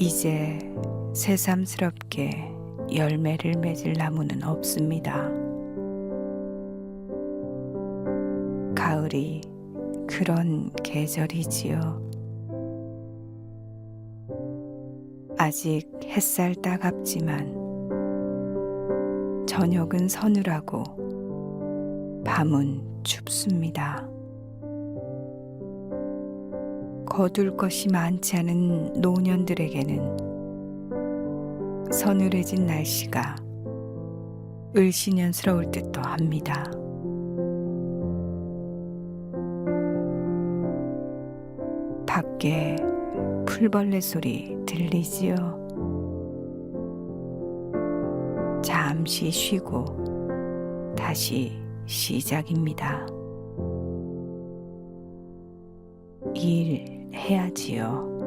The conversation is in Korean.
이제 새삼스럽게 열매를 맺을 나무는 없습니다. 가을이 그런 계절이지요. 아직 햇살 따갑지만 저녁은 서늘하고 밤은 춥습니다. 거둘 것이 많지 않은 노년들에게는 서늘해진 날씨가 을씨년스러울 듯도 합니다. 밖에 풀벌레 소리 들리지요. 잠시 쉬고 다시 시작입니다. 일 해야지요.